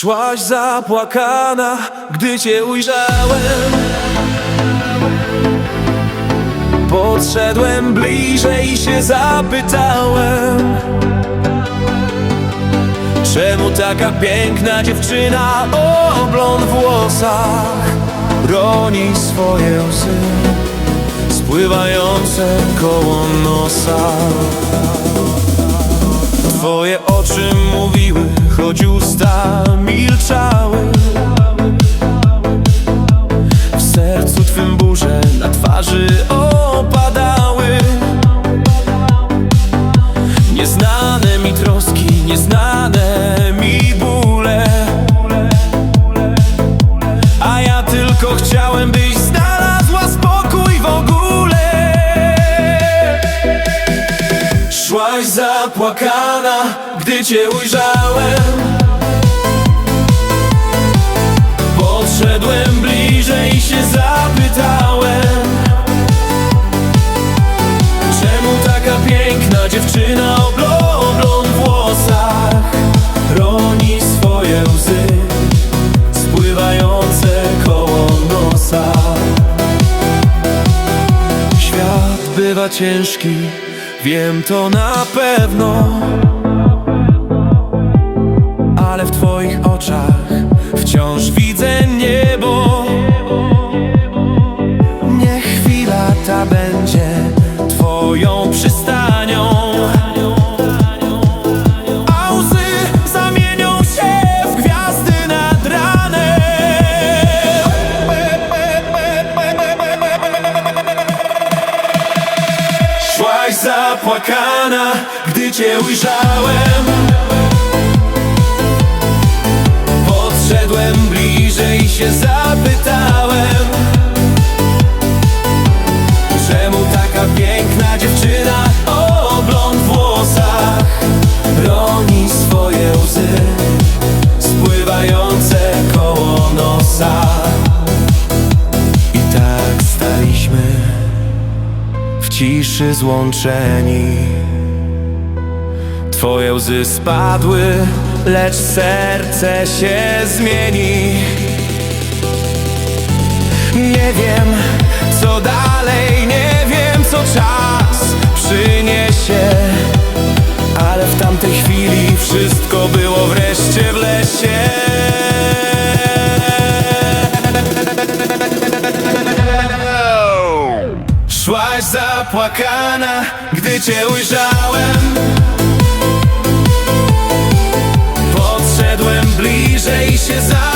Szłaś zapłakana, gdy cię ujrzałem. Podszedłem bliżej i się zapytałem Czemu taka piękna dziewczyna o blond włosach Roni swoje łzy Spływające koło nosa? Twoje oczy choć usta milczały. W sercu twym burze na twarzy opadały. Nieznane mi troski, nieznane mi bóle. A ja tylko chciałem, byś znalazła spokój w ogóle. Szłaś zapłakana, gdy cię ujrzałem. Podszedłem bliżej i się zapytałem Czemu taka piękna dziewczyna o blo- blond włosach Roni swoje łzy Spływające koło nosa? Świat bywa ciężki, wiem to na pewno Ale w twoich oczach wciąż widzę niebo. Niech chwila ta będzie twoją przystanią. A zamienią się w gwiazdy nad ranem. Szłaś zapłakana, gdy cię ujrzałem Podszedłem bliżej się zapytałem Czemu taka piękna dziewczyna o blond włosach Roni swoje łzy Spływające koło nosa? I tak staliśmy w ciszy złączeni. Twoje łzy spadły, lecz serce się zmieni. Nie wiem, co dalej, nie wiem, co czas przyniesie Ale w tamtej chwili wszystko było wreszcie w lesie. Szłaś zapłakana, gdy cię ujrzałem Podszedłem